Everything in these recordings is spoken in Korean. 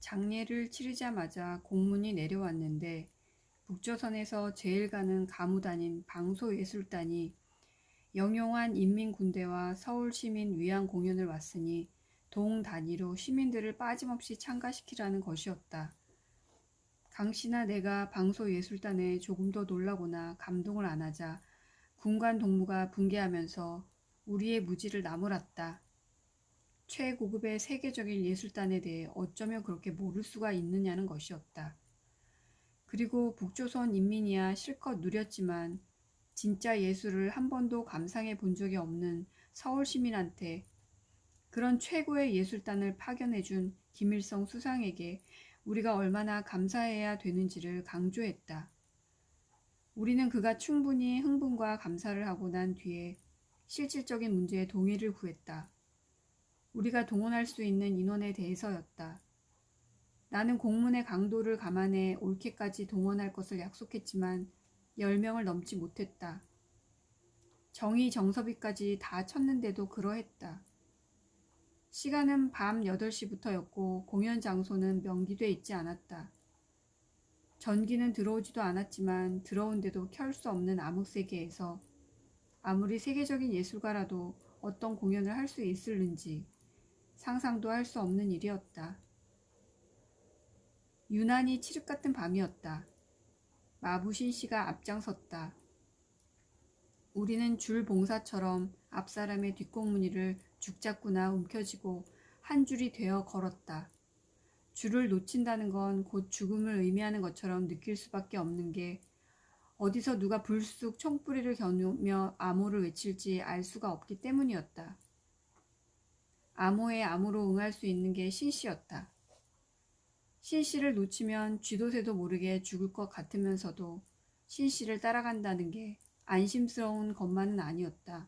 장례를 치르자마자 공문이 내려왔는데 북조선에서 제일 가는 가무단인 방소예술단이 영용한 인민군대와 서울시민 위안 공연을 왔으니 동 단위로 시민들을 빠짐없이 참가시키라는 것이었다. 강 씨나 내가 방소예술단에 조금 더 놀라거나 감동을 안 하자 군관 동무가 붕괴하면서 우리의 무지를 나무랐다. 최고급의 세계적인 예술단에 대해 어쩌면 그렇게 모를 수가 있느냐는 것이었다. 그리고 북조선 인민이야 실컷 누렸지만 진짜 예술을 한 번도 감상해 본 적이 없는 서울 시민한테 그런 최고의 예술단을 파견해 준 김일성 수상에게 우리가 얼마나 감사해야 되는지를 강조했다. 우리는 그가 충분히 흥분과 감사를 하고 난 뒤에 실질적인 문제에 동의를 구했다. 우리가 동원할 수 있는 인원에 대해서였다. 나는 공문의 강도를 감안해 올케까지 동원할 것을 약속했지만 10명을 넘지 못했다. 정의 정섭이까지 다 쳤는데도 그러했다. 시간은 밤 8시부터였고 공연 장소는 명기돼 있지 않았다. 전기는 들어오지도 않았지만 들어온데도 켤 수 없는 암흑세계에서 아무리 세계적인 예술가라도 어떤 공연을 할 수 있을는지 상상도 할 수 없는 일이었다. 유난히 칠흑 같은 밤이었다. 마부신 씨가 앞장섰다. 우리는 줄 봉사처럼 앞사람의 뒷공무니를 죽잡구나 움켜쥐고 한 줄이 되어 걸었다. 줄을 놓친다는 건 곧 죽음을 의미하는 것처럼 느낄 수밖에 없는 게 어디서 누가 불쑥 총뿌리를 겨누며 암호를 외칠지 알 수가 없기 때문이었다. 암호에 암호로 응할 수 있는 게 신씨였다. 신씨를 놓치면 쥐도새도 모르게 죽을 것 같으면서도 신씨를 따라간다는 게 안심스러운 것만은 아니었다.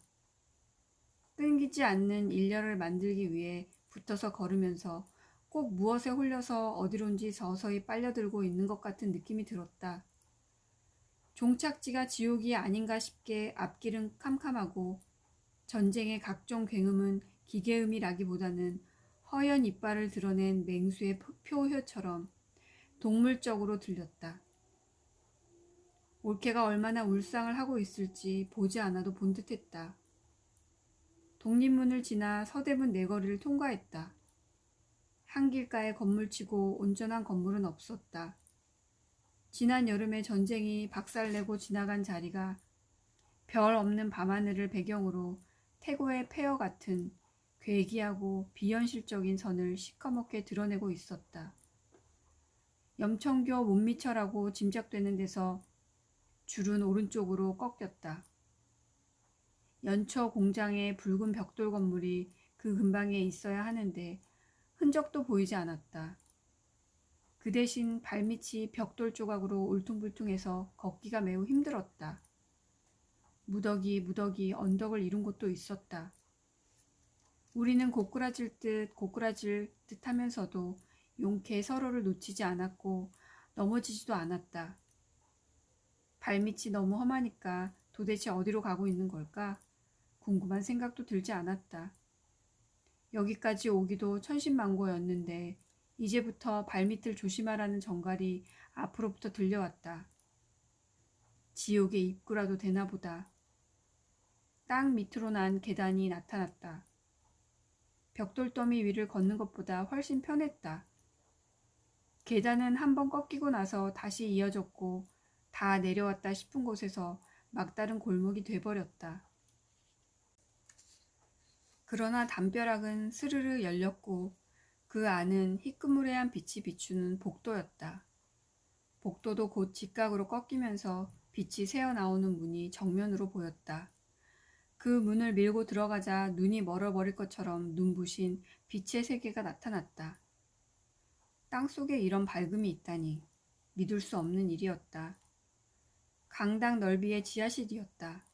끊기지 않는 일렬을 만들기 위해 붙어서 걸으면서 꼭 무엇에 홀려서 어디론지 서서히 빨려들고 있는 것 같은 느낌이 들었다. 종착지가 지옥이 아닌가 싶게 앞길은 캄캄하고 전쟁의 각종 굉음은 기계음이라기보다는 허연 이빨을 드러낸 맹수의 표효처럼 동물적으로 들렸다. 올케가 얼마나 울상을 하고 있을지 보지 않아도 본 듯했다. 독립문을 지나 서대문 내거리를 통과했다. 한길가에 건물치고 온전한 건물은 없었다. 지난 여름에 전쟁이 박살내고 지나간 자리가 별 없는 밤하늘을 배경으로 태고의 폐허 같은 괴기하고 비현실적인 선을 시커멓게 드러내고 있었다. 염청교 못미쳐라고 짐작되는 데서 줄은 오른쪽으로 꺾였다. 연처 공장의 붉은 벽돌 건물이 그 근방에 있어야 하는데 흔적도 보이지 않았다. 그 대신 발밑이 벽돌 조각으로 울퉁불퉁해서 걷기가 매우 힘들었다. 무더기 무더기 언덕을 이룬 곳도 있었다. 우리는 고꾸라질 듯 고꾸라질 듯 하면서도 용케 서로를 놓치지 않았고 넘어지지도 않았다. 발밑이 너무 험하니까 도대체 어디로 가고 있는 걸까? 궁금한 생각도 들지 않았다. 여기까지 오기도 천신만고였는데 이제부터 발밑을 조심하라는 정갈이 앞으로부터 들려왔다. 지옥의 입구라도 되나 보다. 땅 밑으로 난 계단이 나타났다. 벽돌더미 위를 걷는 것보다 훨씬 편했다. 계단은 한 번 꺾이고 나서 다시 이어졌고 다 내려왔다 싶은 곳에서 막다른 골목이 돼버렸다. 그러나 담벼락은 스르르 열렸고 그 안은 희끄무레한 빛이 비추는 복도였다. 복도도 곧 직각으로 꺾이면서 빛이 새어나오는 문이 정면으로 보였다. 그 문을 밀고 들어가자 눈이 멀어버릴 것처럼 눈부신 빛의 세계가 나타났다. 땅 속에 이런 밝음이 있다니 믿을 수 없는 일이었다. 강당 넓이의 지하실이었다.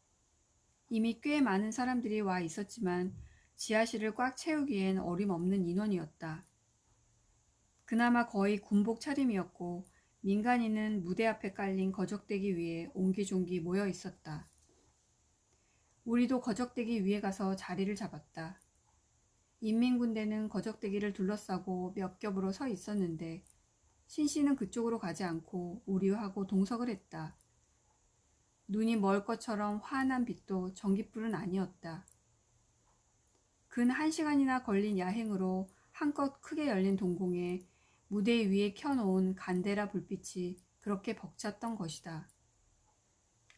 이미 꽤 많은 사람들이 와 있었지만 지하실을 꽉 채우기엔 어림없는 인원이었다. 그나마 거의 군복 차림이었고 민간인은 무대 앞에 깔린 거적대기 위에 옹기종기 모여 있었다. 우리도 거적대기 위에 가서 자리를 잡았다. 인민군대는 거적대기를 둘러싸고 몇 겹으로 서 있었는데 신씨는 그쪽으로 가지 않고 우리하고 동석을 했다. 눈이 멀 것처럼 환한 빛도 전깃불은 아니었다. 근한 시간이나 걸린 야행으로 한껏 크게 열린 동공에 무대 위에 켜놓은 간데라 불빛이 그렇게 벅찼던 것이다.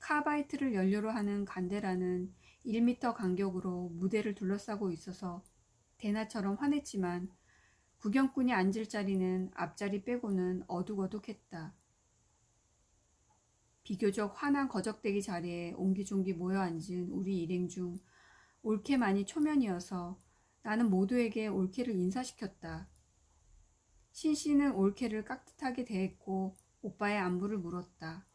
카바이트를 연료로 하는 간데라는 1미터 간격으로 무대를 둘러싸고 있어서 대나처럼 환했지만 구경꾼이 앉을 자리는 앞자리 빼고는 어둑어둑했다. 비교적 환한 거적대기 자리에 옹기종기 모여 앉은 우리 일행 중 올케만이 초면이어서 나는 모두에게 올케를 인사시켰다. 신 씨는 올케를 깍듯하게 대했고 오빠의 안부를 물었다.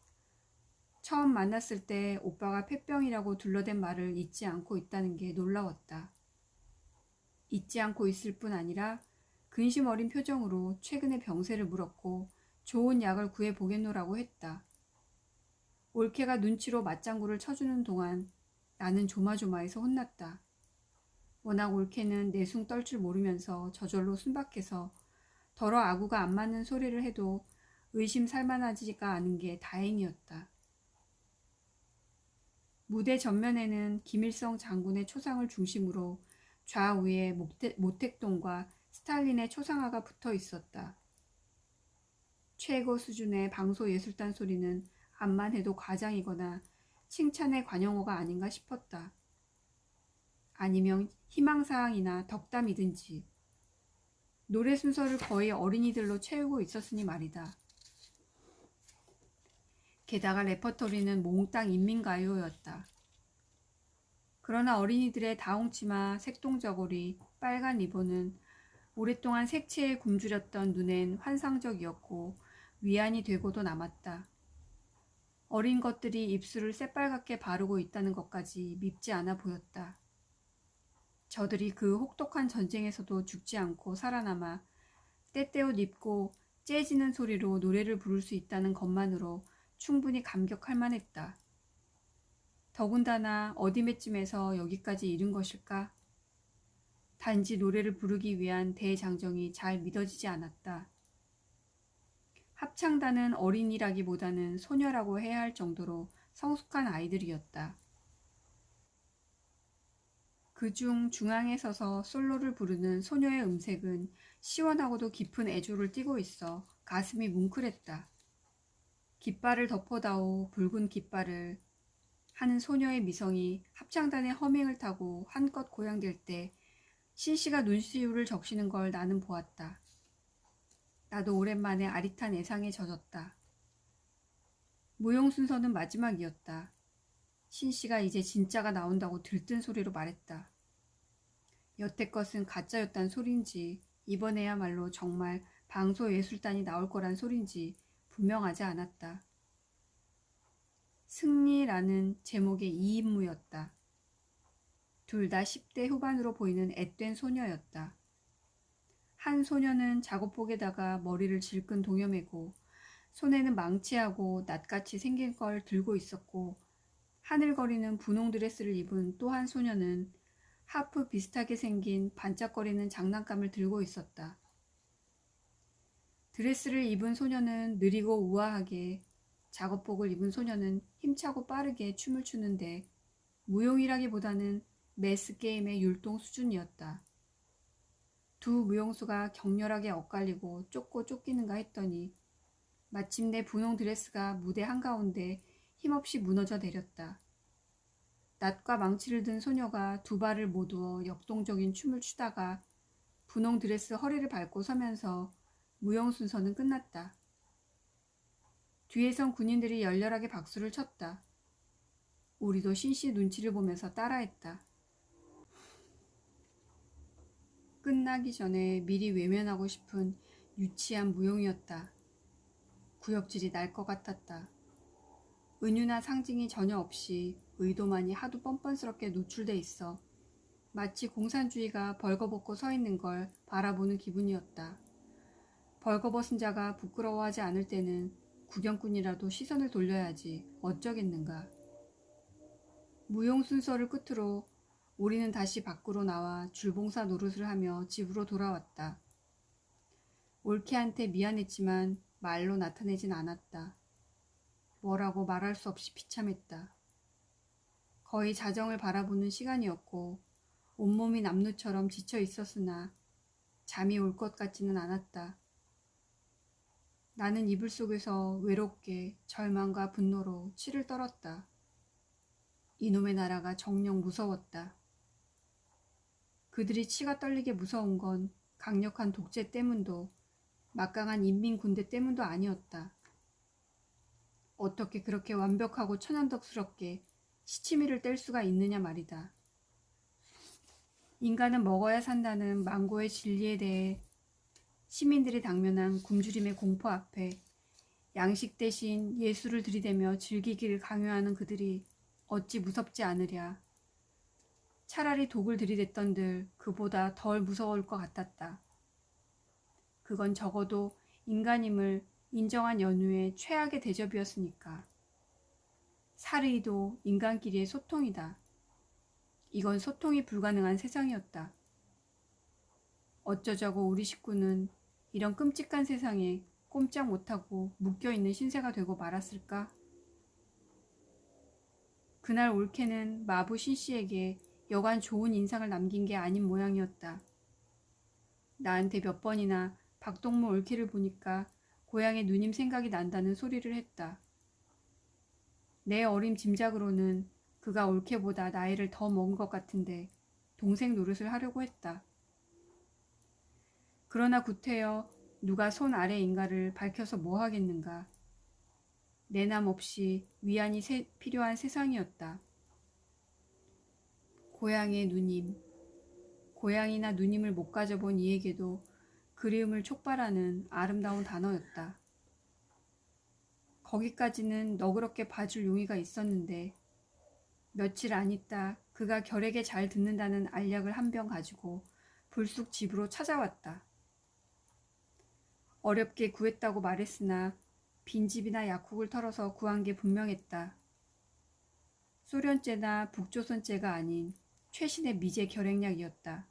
처음 만났을 때 오빠가 폐병이라고 둘러댄 말을 잊지 않고 있다는 게 놀라웠다. 잊지 않고 있을 뿐 아니라 근심 어린 표정으로 최근의 병세를 물었고 좋은 약을 구해 보겠노라고 했다. 올케가 눈치로 맞장구를 쳐주는 동안 나는 조마조마해서 혼났다. 워낙 올케는 내숭 떨 줄 모르면서 저절로 순박해서 더러 아구가 안 맞는 소리를 해도 의심 살만하지가 않은 게 다행이었다. 무대 전면에는 김일성 장군의 초상을 중심으로 좌우에 모택, 모택동과 스탈린의 초상화가 붙어 있었다. 최고 수준의 방소예술단 소리는 암만 해도 과장이거나 칭찬의 관용어가 아닌가 싶었다. 아니면 희망사항이나 덕담이든지 노래 순서를 거의 어린이들로 채우고 있었으니 말이다. 게다가 레퍼토리는 몽땅 인민가요였다. 그러나 어린이들의 다홍치마, 색동저고리, 빨간 리본은 오랫동안 색채에 굶주렸던 눈엔 환상적이었고 위안이 되고도 남았다. 어린 것들이 입술을 새빨갛게 바르고 있다는 것까지 밉지 않아 보였다. 저들이 그 혹독한 전쟁에서도 죽지 않고 살아남아 때때옷 입고 째지는 소리로 노래를 부를 수 있다는 것만으로 충분히 감격할 만했다. 더군다나 어디매쯤에서 여기까지 이른 것일까? 단지 노래를 부르기 위한 대장정이 잘 믿어지지 않았다. 합창단은 어린이라기보다는 소녀라고 해야 할 정도로 성숙한 아이들이었다. 그중 중앙에 서서 솔로를 부르는 소녀의 음색은 시원하고도 깊은 애조를 띠고 있어 가슴이 뭉클했다. 깃발을 덮어다오 붉은 깃발을 하는 소녀의 미성이 합창단의 허밍을 타고 한껏 고양될 때 신씨가 눈시울을 적시는 걸 나는 보았다. 나도 오랜만에 아릿한 애상에 젖었다. 무용 순서는 마지막이었다. 신씨가 이제 진짜가 나온다고 들뜬 소리로 말했다. 여태 것은 가짜였단 소린지 이번에야말로 정말 방소예술단이 나올 거란 소린지 분명하지 않았다. 승리라는 제목의 이인무였다. 둘 다 10대 후반으로 보이는 앳된 소녀였다. 한 소녀는 작업복에다가 머리를 질끈 동여매고 손에는 망치하고 낫같이 생긴 걸 들고 있었고 하늘거리는 분홍 드레스를 입은 또 한 소녀는 하프 비슷하게 생긴 반짝거리는 장난감을 들고 있었다. 드레스를 입은 소녀는 느리고 우아하게 작업복을 입은 소녀는 힘차고 빠르게 춤을 추는데 무용이라기보다는 매스 게임의 율동 수준이었다. 두 무용수가 격렬하게 엇갈리고 쫓고 쫓기는가 했더니 마침내 분홍 드레스가 무대 한가운데 힘없이 무너져 내렸다. 낫과 망치를 든 소녀가 두 발을 모두어 역동적인 춤을 추다가 분홍 드레스 허리를 밟고 서면서 무용 순서는 끝났다. 뒤에선 군인들이 열렬하게 박수를 쳤다. 우리도 신씨 눈치를 보면서 따라했다. 끝나기 전에 미리 외면하고 싶은 유치한 무용이었다. 구역질이 날 것 같았다. 은유나 상징이 전혀 없이 의도만이 하도 뻔뻔스럽게 노출돼 있어 마치 공산주의가 벌거벗고 서 있는 걸 바라보는 기분이었다. 벌거벗은 자가 부끄러워하지 않을 때는 구경꾼이라도 시선을 돌려야지 어쩌겠는가. 무용 순서를 끝으로 우리는 다시 밖으로 나와 줄봉사 노릇을 하며 집으로 돌아왔다. 올케한테 미안했지만 말로 나타내진 않았다. 뭐라고 말할 수 없이 비참했다. 거의 자정을 바라보는 시간이었고 온몸이 남루처럼 지쳐 있었으나 잠이 올 것 같지는 않았다. 나는 이불 속에서 외롭게 절망과 분노로 치를 떨었다. 이놈의 나라가 정녕 무서웠다. 그들이 치가 떨리게 무서운 건 강력한 독재 때문도 막강한 인민 군대 때문도 아니었다. 어떻게 그렇게 완벽하고 천연덕스럽게 시치미를 뗄 수가 있느냐 말이다. 인간은 먹어야 산다는 망고의 진리에 대해 시민들이 당면한 굶주림의 공포 앞에 양식 대신 예술을 들이대며 즐기기를 강요하는 그들이 어찌 무섭지 않으랴. 차라리 독을 들이댔던들 그보다 덜 무서울 것 같았다. 그건 적어도 인간임을 인정한 연후의 최악의 대접이었으니까. 사르이도 인간끼리의 소통이다. 이건 소통이 불가능한 세상이었다. 어쩌자고 우리 식구는 이런 끔찍한 세상에 꼼짝 못하고 묶여있는 신세가 되고 말았을까? 그날 올케는 마부 신씨에게 여간 좋은 인상을 남긴 게 아닌 모양이었다. 나한테 몇 번이나 박동무 올케를 보니까 고향의 누님 생각이 난다는 소리를 했다. 내 어린 짐작으로는 그가 올케보다 나이를 더 먹은 것 같은데 동생 노릇을 하려고 했다. 그러나 구태여 누가 손 아래인가를 밝혀서 뭐 하겠는가. 내 남 없이 위안이 세, 필요한 세상이었다. 고향의 누님. 고향이나 누님을 못 가져본 이에게도 그리움을 촉발하는 아름다운 단어였다. 거기까지는 너그럽게 봐줄 용의가 있었는데 며칠 안 있다 그가 결에게 잘 듣는다는 알약을 한 병 가지고 불쑥 집으로 찾아왔다. 어렵게 구했다고 말했으나 빈집이나 약국을 털어서 구한 게 분명했다. 소련제나 북조선제가 아닌 최신의 미제 결핵약이었다.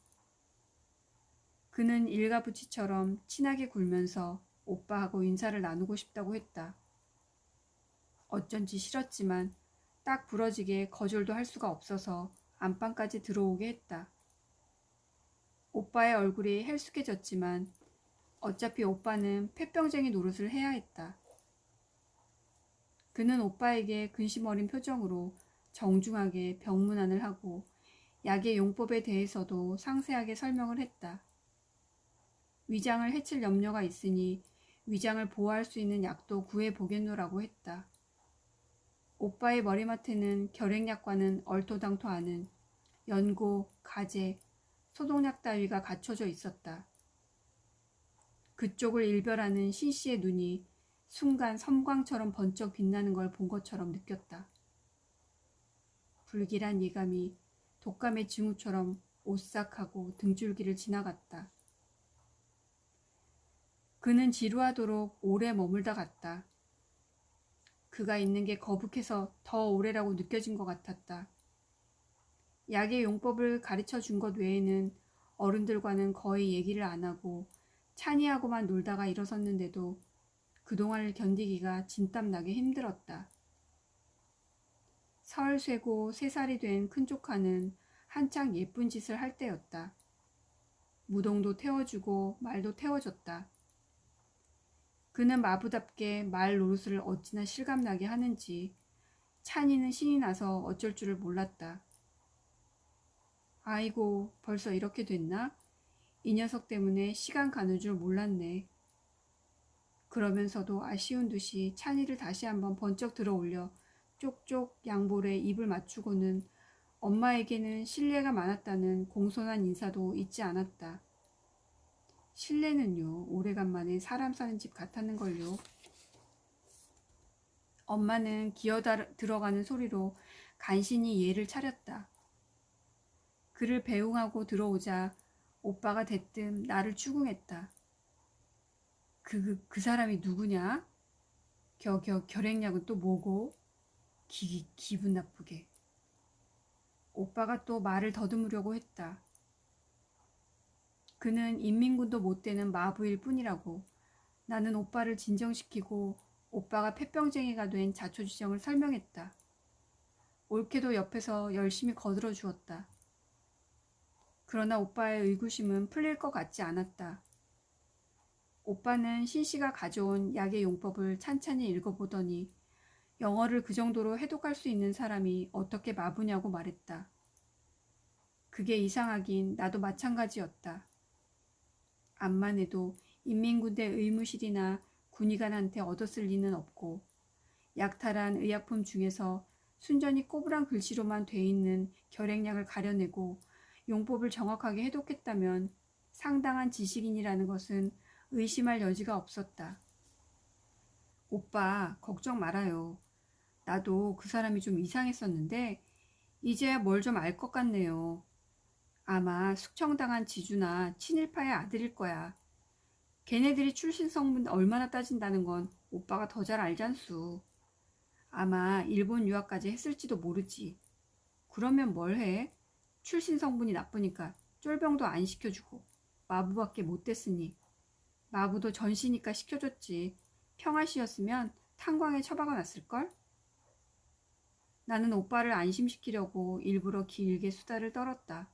그는 일가부치처럼 친하게 굴면서 오빠하고 인사를 나누고 싶다고 했다. 어쩐지 싫었지만 딱 부러지게 거절도 할 수가 없어서 안방까지 들어오게 했다. 오빠의 얼굴이 헬쑥해졌지만 어차피 오빠는 폐병쟁이 노릇을 해야 했다. 그는 오빠에게 근심 어린 표정으로 정중하게 병문안을 하고 약의 용법에 대해서도 상세하게 설명을 했다. 위장을 해칠 염려가 있으니 위장을 보호할 수 있는 약도 구해 보겠노라고 했다. 오빠의 머리맡에는 결핵약과는 얼토당토 않은 연고, 가재, 소독약 따위가 갖춰져 있었다. 그쪽을 일별하는 신 씨의 눈이 순간 섬광처럼 번쩍 빛나는 걸 본 것처럼 느꼈다. 불길한 예감이 독감의 징후처럼 오싹하고 등줄기를 지나갔다. 그는 지루하도록 오래 머물다 갔다. 그가 있는 게 거북해서 더 오래라고 느껴진 것 같았다. 약의 용법을 가르쳐 준 것 외에는 어른들과는 거의 얘기를 안 하고 찬이하고만 놀다가 일어섰는데도 그동안을 견디기가 진땀나게 힘들었다. 설 쇠고 세 살이 된 큰 조카는 한창 예쁜 짓을 할 때였다. 무동도 태워주고 말도 태워줬다. 그는 마부답게 말 노릇을 어찌나 실감나게 하는지 찬이는 신이 나서 어쩔 줄을 몰랐다. 아이고, 벌써 이렇게 됐나? 이 녀석 때문에 시간 가는 줄 몰랐네. 그러면서도 아쉬운 듯이 찬이를 다시 한번 번쩍 들어 올려 쪽쪽 양볼에 입을 맞추고는 엄마에게는 신뢰가 많았다는 공손한 인사도 잊지 않았다. 실내는요, 오래간만에 사람 사는 집 같았는 걸요. 엄마는 기어 들어가는 소리로 간신히 예를 차렸다. 그를 배웅하고 들어오자 오빠가 대뜸 나를 추궁했다. 그, 그, 그 사람이 누구냐? 겨, 겨, 결핵약은 또 뭐고? 기, 기분 나쁘게. 오빠가 또 말을 더듬으려고 했다. 그는 인민군도 못 되는 마부일 뿐이라고. 나는 오빠를 진정시키고 오빠가 폐병쟁이가 된 자초지정을 설명했다. 옳게도 옆에서 열심히 거들어 주었다. 그러나 오빠의 의구심은 풀릴 것 같지 않았다. 오빠는 신씨가 가져온 약의 용법을 찬찬히 읽어보더니 영어를 그 정도로 해독할 수 있는 사람이 어떻게 마부냐고 말했다. 그게 이상하긴 나도 마찬가지였다. 암만 해도 인민군대 의무실이나 군의관한테 얻었을 리는 없고 약탈한 의약품 중에서 순전히 꼬부랑 글씨로만 돼 있는 결핵약을 가려내고 용법을 정확하게 해독했다면 상당한 지식인이라는 것은 의심할 여지가 없었다. 오빠, 걱정 말아요. 나도 그 사람이 좀 이상했었는데, 이제야 뭘 좀 알 것 같네요. 아마 숙청당한 지주나 친일파의 아들일 거야. 걔네들이 출신 성분 얼마나 따진다는 건 오빠가 더 잘 알잖수. 아마 일본 유학까지 했을지도 모르지. 그러면 뭘 해? 출신 성분이 나쁘니까 쫄병도 안 시켜주고 마부밖에 못 됐으니 마부도 전시니까 시켜줬지. 평화시였으면 탄광에 처박아 놨을걸? 나는 오빠를 안심시키려고 일부러 길게 수다를 떨었다.